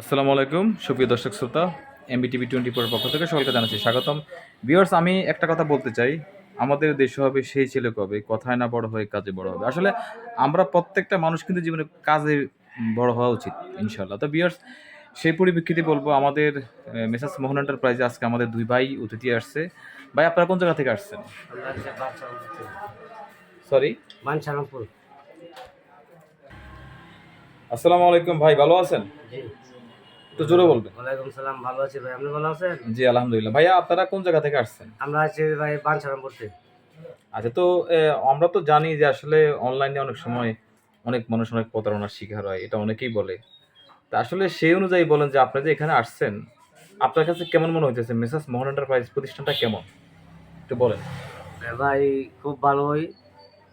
আসসালামু আলাইকুম সুপ্রিয় দর্শক শ্রোতা এমবি টিভি টোয়েন্টি ফোর পক্ষ থেকে সকলকে জানাচ্ছি স্বাগতম। ভিউয়ার্স আমি একটা কথা বলতে চাই আমাদের দেশ হবে সেই ছেলে কবে? কথায় না বড় হয়ে কাজে বড় হবে। আসলে আমরা প্রত্যেকটা মানুষ কিন্তু জীবনে কাজে বড় হওয়া উচিত ইনশাল্লাহ তো ভিউয়ার্স সেই পরিপ্রেক্ষিতে বলব আমাদের মেসাজ মোহন এন্টারপ্রাইজে আজকে আমাদের দুই ভাই অতিথি আসছে। ভাই আপনারা কোন জায়গা থেকে আসছেন। সরি মানসারামপুর। আসসালামু আলাইকুম ভাই ভালো আছেন? একটু জোরে বলবেন। ওয়ালাইকুম সালাম ভালো আছি ভাই। আপনি ভালো আছেন? জি আলহামদুলিল্লাহ। ভাইয়া আপনারা কোন জায়গা থেকে আসছেন? আমরা আছি ভাই বানসারামপুর থেকে। আচ্ছা তো আমরা তো জানি যে আসলে অনলাইনে অনেক সময় অনেক মানুষ অনেক প্রতারণার শিকার হয় এটা অনেকেই বলে। তা আসলে সেই অনুযায়ী বলেন যে আপনি যে এখানে আসছেন আপনার কাছে কেমন মনে হইতেছে? মেসাস মোহন এন্টারপ্রাইজ প্রতিষ্ঠানটা কেমন? একটু বলেন। ভাই খুব ভালোই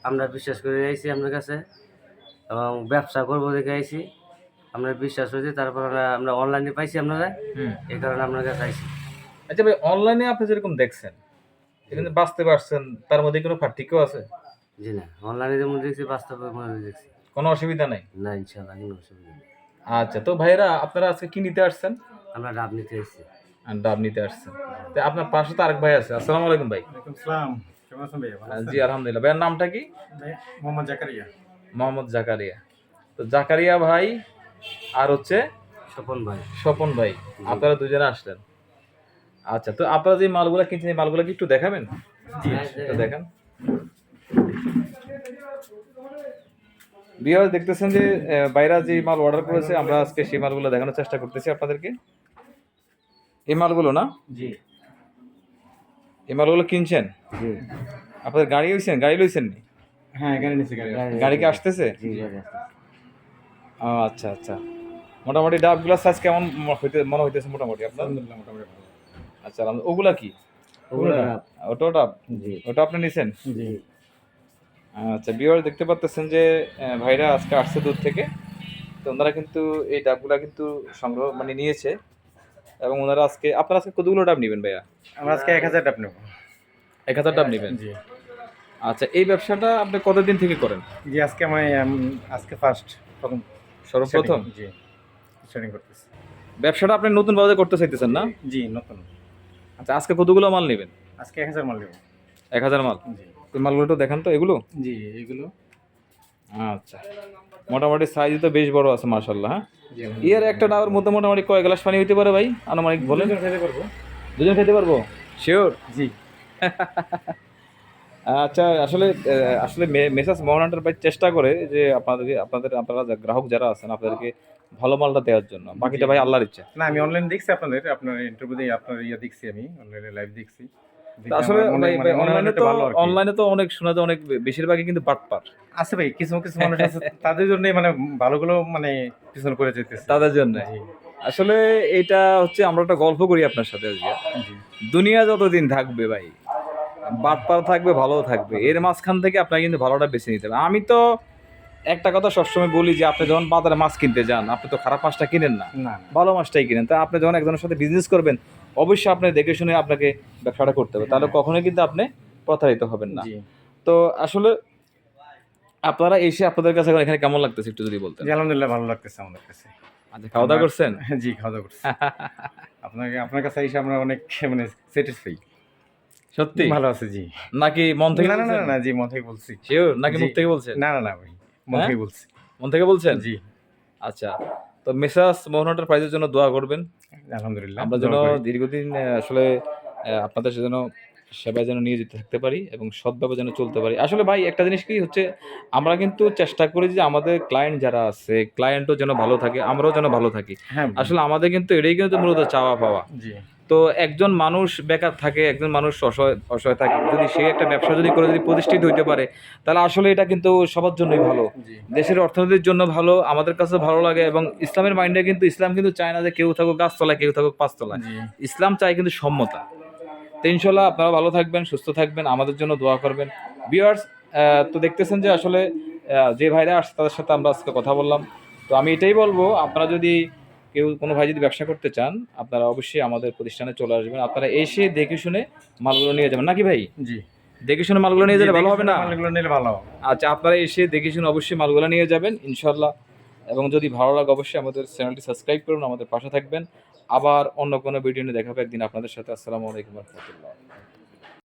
আমরা বিশ্বাস করে আইছি আপনার কাছে। এবং ব্যবসা করব দেখে আইছি। আমরা বিশ্বাস হয়েছে তারপর আমরা আমরা অনলাইনে পাইছি আপনারা এই কারণে আপনার কাছে আইছি। আচ্ছা ভাই অনলাইনে আপনি যেরকম দেখছেন এখানে বাঁচতে পারছেন তার মধ্যে কোনো পার্থক্য আছে? জি না অনলাইনে যেমন দেখছি বাস্তবে মনে দেখছি। কোনো অসুবিধা নাই? না ইনশাল্লাহ কোনো অসুবিধা নেই। আচ্ছা তো ভাইরা আপনারা আজকে কি নিতে আসছেন? আমরা ডাব নিতে এসেছি। আর ডাব নিতে আসছেন। তো আপনার পাশে তো আরেক ভাই আছে। আসসালামু আলাইকুম ভাই। ওয়ালাইকুম সালাম। কেমন আছেন ভাইয়া? জি আলহামদুলিল্লাহ। ভাইয়ের নামটা কি? ভাই, মোহাম্মদ জাকারিয়া। মোহাম্মদ জাকারিয়া। তো জাকারিয়া ভাই আর হচ্ছে স্বপন ভাই। স্বপন ভাই। আপনারা দুজনে আসলেন। আচ্ছা তো আপনারা যে মালগুলা কিনছেন এই মালগুলা কি একটু দেখাবেন? একটু দেখান। বিয়ার দেখতেছেন যে বাইরা যে মাল অর্ডার করেছে আমরা আজকে সেই মালগুলো দেখানোর চেষ্টা করতেছি আপনাদেরকে। এই মালগুলো না? জি। এই মালগুলো কিনছেন? জি। আপনাদের গাড়ি হয়েছেন গাড়ি লইছেন নি? হ্যাঁ গাড়ি নিছি গাড়ি। গাড়ি কি আসতেছে? জি আসতেছে। ও, আচ্ছা আচ্ছা। মোটামুটি ডাবগুলোর সাইজ কেমন হইতে মনে হইতেছে মোটামুটি আপনার? আলহামদুলিল্লাহ মোটামুটি ভালো। আচ্ছা। ওগুলা কি? ডাব। ওটা ডাব? জি। ওটা আপনি নিছেন? জি। আচ্ছা বিওর দেখতে পাচ্ছেন যে ভাইরা আজকে আসছে দূর থেকে। তো ওনারা কিন্তু এই ডাবগুলা কিন্তু সংগ্রহ মানে নিয়েছে। এবং ওনারা আজকে আপনারা আজকে কতগুলো ডাব নেবেন ভাইয়া? আমরা আজকে এক হাজার টাকা নেব। এক হাজার ডাব নেবেন? জি। আচ্ছা এই ব্যবসাটা আপনি কতদিন থেকে করেন? জি আজকে আমি আজকে ফার্স্ট প্রথম সর্বপ্রথম? জি। স্টার্টিং করতেছি। ব্যবসাটা আপনি নতুন ভাবে করতে চাইতেছেন না? জি নতুন। আচ্ছা আজকে কতগুলো মাল নেবেন? আজকে এক হাজার মাল নেব। এক হাজার মাল? জি। মালগুলো একটু দেখান তো এগুলো? জি এগুলো। আচ্ছা। মোটামুটি সাইজ তো বেশ বড় আছে মার্শাল্লাহ হ্যাঁ? ইয়ার একটা ডাবের মধ্যে মোটামুটি কয় গ্লাস পানি হইতে পারে ভাই? আনুমানিক বলেন। খেতে পারব। দুজন খেতে পারব? শিওর জি। আচ্ছা আসলে আসলে মেসাজ মোহন এন্টারপ্রাইজ চেষ্টা করে যে আপনাদেরকে আপনাদের আপনারা গ্রাহক যারা আছেন আপনাদেরকে ভালো মালটা দেওয়ার জন্য। বাকিটা ভাই আল্লাহর ইচ্ছা। না আমি অনলাইন দেখছি আপনাদের আপনার ইন্টারভিউ দিয়ে আপনার ইয়ে দেখছি আমি অনলাইনে লাইভ দেখছি। আসলে আমার মনে- অনলাইনে তো। অনলাইনে তো অনেক শোনা যায় অনেক বেশিরভাগই কিন্তু বাটপার। আছে ভাই কিছু কিছু মানুষ আছে তাদের জন্য মানে ভালোগুলো মানে পিছন করে যেতেছে তাদের জন্য। আসলে এটা হচ্ছে আমরা একটা গল্প করি আপনার সাথে দুনিয়া যতদিন থাকবে ভাই বাটপার থাকবে ভালো থাকবে। এর মাঝখান থেকে আপনাকে কিন্তু ভালোটা বেছে নিতে হবে। আমি তো একটা কথা সবসময় বলি যে আপনি যখন বাজারে মাছ কিনতে যান আপনি তো খারাপ মাছটা কিনেন না। না ভালো মাছটাই কিনেন। তা আপনি যখন একজনের সাথে বিজনেস করবেন অবশ্যই আপনি দেখে শুনে আপনাকে ব্যবসাটা করতে হবে। তাহলে কখনোই কিন্তু আপনি প্রতারিত হবেন না। তো আসলে আপনারা এসে আপনাদের কাছে এখানে কেমন লাগতেছে একটু যদি বলতেন? আলহামদুলিল্লাহ ভালো লাগতেছে আমাদের কাছে। আচ্ছা খাওয়া দাওয়া করছেন? জি খাওয়া দাওয়া করছি। আপনাকে আপনার কাছে এসে আমরা অনেক মানে স্যাটিসফাই সত্যি? ভালো আছে জি। নাকি মন থেকে না না না জি মন থেকে বলছি। শিওর নাকি। মুখ থেকে বলছেন? না না না ভাই। মন হ্যাঁ? থেকে বলছি। মন থেকে বলছেন? জি। আচ্ছা তো মেসাজ মোহনটার প্রাইজের জন্য দোয়া করবেন। আলহামদুলিল্লাহ আমরা যেন দীর্ঘদিন আসলে আপনাদের যেন সেবায় যেন নিয়ে যেতে থাকতে পারি এবং সৎভাবে যেন চলতে পারি। আসলে ভাই একটা জিনিস কি হচ্ছে আমরা কিন্তু চেষ্টা করি যে আমাদের ক্লায়েন্ট যারা আছে ক্লায়েন্টও যেন ভালো থাকে আমরাও যেন ভালো থাকি। হ্যাঁ আসলে আমাদের কিন্তু এটাই কিন্তু মূলত চাওয়া পাওয়া। জি। তো একজন মানুষ বেকার থাকে একজন মানুষ অসহায় অসহায় থাকে। যদি সে একটা ব্যবসা যদি করে যদি প্রতিষ্ঠিত হইতে পারে তাহলে আসলে এটা কিন্তু সবার জন্যই ভালো। দেশের অর্থনীতির জন্য ভালো আমাদের কাছে ভালো লাগে এবং ইসলামের মাইন্ডে কিন্তু ইসলাম কিন্তু চায় না যে কেউ থাকুক গাছতলায় কেউ থাকুক পাঁচতলায়। ইসলাম চায় কিন্তু সম্মতা। তো ইনশাল্লাহ আপনারা ভালো থাকবেন সুস্থ থাকবেন আমাদের জন্য দোয়া করবেন। বিয়ার্স তো দেখতেছেন যে আসলে যে ভাইরা আসছে তাদের সাথে আমরা আজকে কথা বললাম। তো আমি এটাই বলব আপনারা যদি কেউ কোনো ভাই যদি ব্যবসা করতে চান আপনারা অবশ্যই আমাদের প্রতিষ্ঠানে চলে আসবেন। আপনারা এসে দেখে শুনে মালগুলো নিয়ে যাবেন। নাকি ভাই? জি। দেখে শুনে মালগুলো নিয়ে গেলে ভালো হবে না? মালগুলো নিলে ভালো আচ্ছা আপনারা এসে দেখে শুনে অবশ্যই মালগুলো নিয়ে যাবেন ইনশাল্লাহ এবং যদি ভালো লাগে অবশ্যই আমাদের চ্যানেলটি সাবস্ক্রাইব করুন আমাদের পাশে থাকবেন। আবার অন্য কোনো ভিডিও নিয়ে দেখাবে একদিন আপনাদের সাথে। আসসালামু আলাইকুম রহমতুল্লাহ।